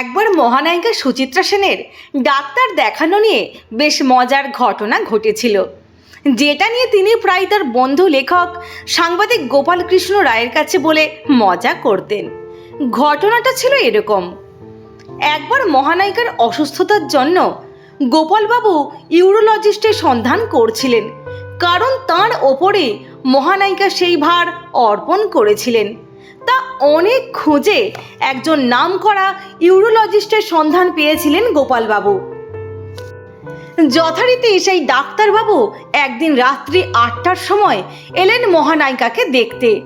একবার মহানায়িকা সুচিত্রা সেনের ডাক্তার দেখানো নিয়ে বেশ মজার ঘটনা ঘটেছিল। যেটা নিয়ে তিনি প্রায় তার বন্ধু লেখক সাংবাদিক গোপালকৃষ্ণ রায়ের কাছে বলে মজা করতেন। ঘটনাটা ছিল এরকম। একবার মহানায়িকার অসুস্থতার জন্য গোপালবাবু ইউরোলজিস্টের সন্ধান করছিলেন, কারণ তার ওপরে মহানায়িকা সেই ভার অর্পণ করেছিলেন। তা অনেক খুঁজে একজন নামকরা ইউরোলজিস্টের সন্ধান পেয়েছিলেন গোপালবাবু। যথারীতি সেই ডাক্তারবাবু একদিন রাত্রি আটটার সময় এলেন মহানায়িকাকে দেখতে।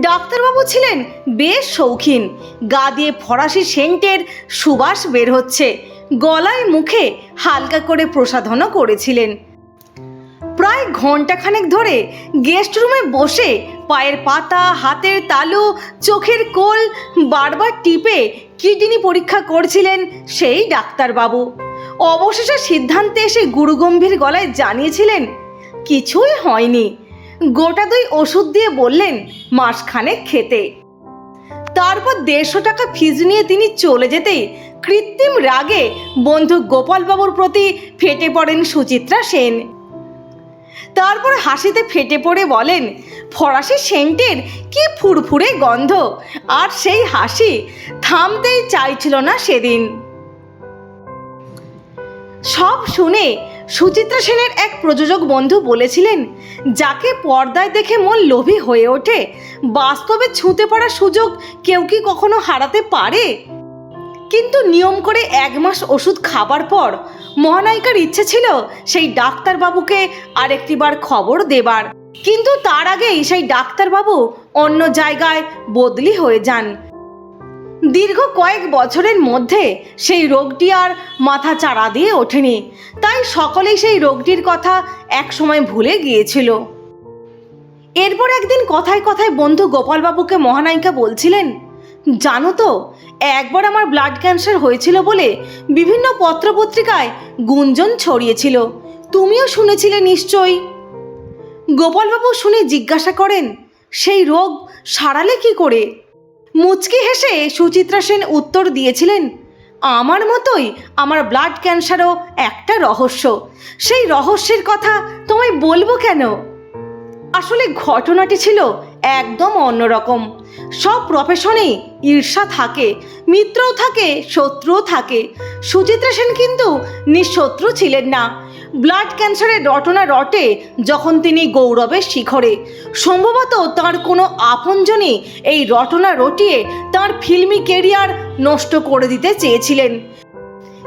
ডাক্তারবাবু ছিলেন বেশ শৌখিন, গা দিয়ে ফরাসি সেন্টের সুবাস বের হচ্ছে, গলায় মুখে হালকা করে প্রসাধনও করেছিলেন। প্রায় ঘন্টাখানেক ধরে গেস্ট রুমে বসে পায়ের পাতা, হাতের তালু, চোখের কোল বারবার টিপে কিডনি পরীক্ষা করছিলেন সেই ডাক্তারবাবু। অবশেষে সিদ্ধান্তে এসে গুরুগম্ভীর গলায় জানিয়েছিলেন, কিছুই হয়নি। গোটা দুই ওষুধ দিয়ে বললেন, মাসখানেক খেতে। তারপর দেড়শো টাকা ফিজ নিয়ে তিনি চলে যেতেই কৃত্রিম রাগে বন্ধু গোপালবাবুর প্রতি ফেটে পড়েন সুচিত্রা সেন। তারপর হাসিতে ফেটে পড়ে বলেন ফরাসি সেন্টের কি ফুরফুরে গন্ধ। আর সেই হাসি থামতেই চাইছিল না সেদিন। সব শুনে সুচিত্রা সেনের এক প্রযোজক বন্ধু বলেছিলেন, যাকে পর্দায় দেখে মন লোভী হয়ে ওঠে, বাস্তবে ছুঁতে পারার সুযোগ কেউ কি কখনো হারাতে পারে? কিন্তু নিয়ম করে এক মাস ওষুধ খাবার পর মহানায়িকার ইচ্ছে ছিল সেই ডাক্তারবাবুকে আরেকটিবার খবর দেবার। কিন্তু তার আগেই সেই ডাক্তারবাবু অন্য জায়গায় বদলি হয়ে যান। দীর্ঘ কয়েক বছরের মধ্যে সেই রোগটি আর মাথা চাড়া দিয়ে ওঠেনি। তাই সকলেই সেই রোগটির কথা একসময় ভুলে গিয়েছিল। এরপর একদিন কথায় কথায় বন্ধু গোপালবাবুকে মহানায়িকা বলছিলেন, জানো তো, একবার আমার ব্লাড ক্যান্সার হয়েছিল বলে বিভিন্ন পত্রপত্রিকায় গুঞ্জন ছড়িয়েছিল। তুমিও শুনেছিলে নিশ্চয়ই? গোপালবাবু শুনে জিজ্ঞাসা করেন, সেই রোগ সারালে কি করে? মুচকি হেসে সুচিত্রা সেন উত্তর দিয়েছিলেন, আমার মতোই আমার ব্লাড ক্যান্সারও একটা রহস্য। সেই রহস্যের কথা তোমায় বলব কেন? আসলে ঘটনাটি ছিল একদম অন্যরকম। সব প্রফেশনেই ঈর্ষা থাকে, মিত্রও থাকে, শত্রুও থাকে। সুচিত্রা সেন কিন্তু নিঃশত্রু ছিলেন না। ব্লাড ক্যান্সারের রটনা রটে যখন তিনি গৌরবের শিখরে। সম্ভবত তার কোনো আপনজনই এই রটনা রটিয়ে তার ফিল্মি কেরিয়ার নষ্ট করে দিতে চেয়েছিলেন।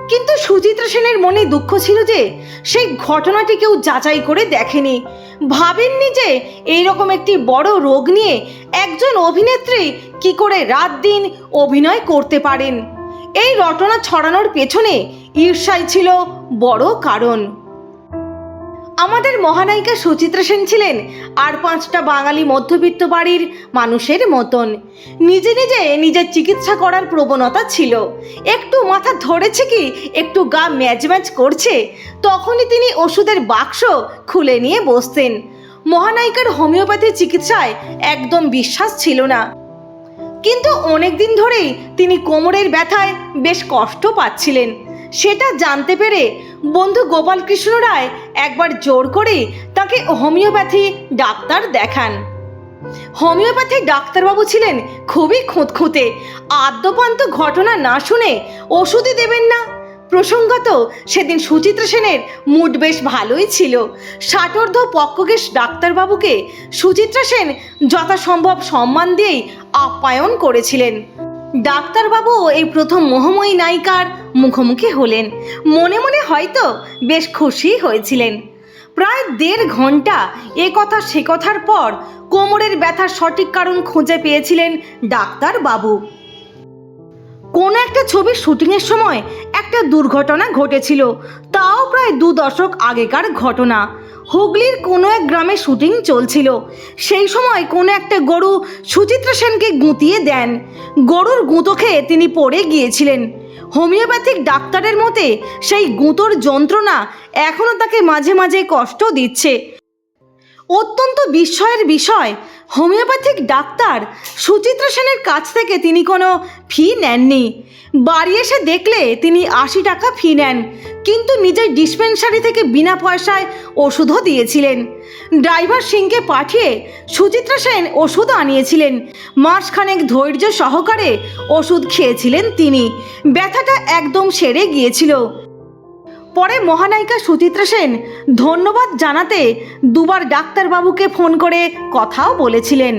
কিন্তু সুচিত্রা সেনের মনে দুঃখ ছিল যে সেই ঘটনাটি কেউ যাচাই করে দেখেনি। ভাবেননি যে এইরকম একটি বড় রোগ নিয়ে একজন অভিনেত্রী কি করে রাত দিন অভিনয় করতে পারেন। এই রটনা ছড়ানোর পেছনে ঈর্ষাই ছিল বড় কারণ। আমাদের মহানায়িকা সুচিত্রা সেন ছিলেন আর পাঁচটা বাঙালি মধ্যবিত্ত বাড়ির মানুষের মতন। নিজে নিজে নিজের চিকিৎসা করার প্রবণতা ছিল। একটু মাথা ধরেছে কি, একটু গা ম্যাচ ম্যাচ করছে, তখনই তিনি ওষুধের বাক্স খুলে নিয়ে বসতেন। মহানায়িকার হোমিওপ্যাথি চিকিৎসায় একদম বিশ্বাস ছিল না। কিন্তু অনেক দিন ধরেই তিনি কোমরের ব্যথায় বেশ কষ্ট পাচ্ছিলেন। সেটা জানতে পেরে বন্ধু গোপালকৃষ্ণ রায় একবার জোর করে তাকে হোমিওপ্যাথি ডাক্তার দেখান। হোমিওপ্যাথি ডাক্তারবাবু ছিলেন খুবই খুঁতখুঁতে। আদ্যপান্ত ঘটনা না শুনে ওষুধই দেবেন না। প্রসঙ্গত, সেদিন সুচিত্রা সেনের মুড বেশ ভালোই ছিল। ষাটোর্ধ পক্ষকেশ ডাক্তারবাবুকে সুচিত্রা সেন যথাসম্ভব সম্মান দিয়েই আপ্যায়ন করেছিলেন। ডাক্তারবাবু এই প্রথম মোহময়ী নায়িকার মুখোমুখি হলেন। মনে মনে হয়তো বেশ খুশি হয়েছিলেন। প্রায় দেড় ঘণ্টা এ কথা সে কথার পর কোমরের ব্যথার সঠিক কারণ খুঁজে পেয়েছিলেন ডাক্তারবাবু কোনো একটা ছবির শুটিংয়ের সময় একটা দুর্ঘটনা ঘটেছিল, তাও প্রায় দু দশক আগেকার ঘটনা। হুগলির কোনো এক গ্রামে শুটিং চলছিল, সেই সময় কোনো একটা গরু সুচিত্রা সেনকে গুঁতিয়ে দেন। গরুর গুঁতো খেয়ে তিনি পড়ে গিয়েছিলেন। হোমিওপ্যাথিক ডাক্তারের মতে সেই গুঁতোর যন্ত্রণা এখনও তাকে মাঝে মাঝে কষ্ট দিচ্ছে। অত্যন্ত বিস্ময়ের বিষয়। হোমিওপ্যাথিক ডাক্তার সুচিত্রা সেনের কাছ থেকে তিনি কোনো ফি নেননি। বাড়ি এসে দেখলে তিনি আশি টাকা ফি নেন, কিন্তু নিজের ডিসপেন্সারি থেকে বিনা পয়সায় ওষুধও দিয়েছিলেন। ড্রাইভার সিংকে পাঠিয়ে সুচিত্রা সেন ওষুধ আনিয়েছিলেন। মাসখানেক ধৈর্য সহকারে ওষুধ খেয়েছিলেন তিনি। ব্যথাটা একদম সেরে গিয়েছিল। পরে মহানায়িকা সুচিত্রা সেন ধন্যবাদ জানাতে দুবার ডাক্তারবাবুকে ফোন করে কথাও বলেছিলেন।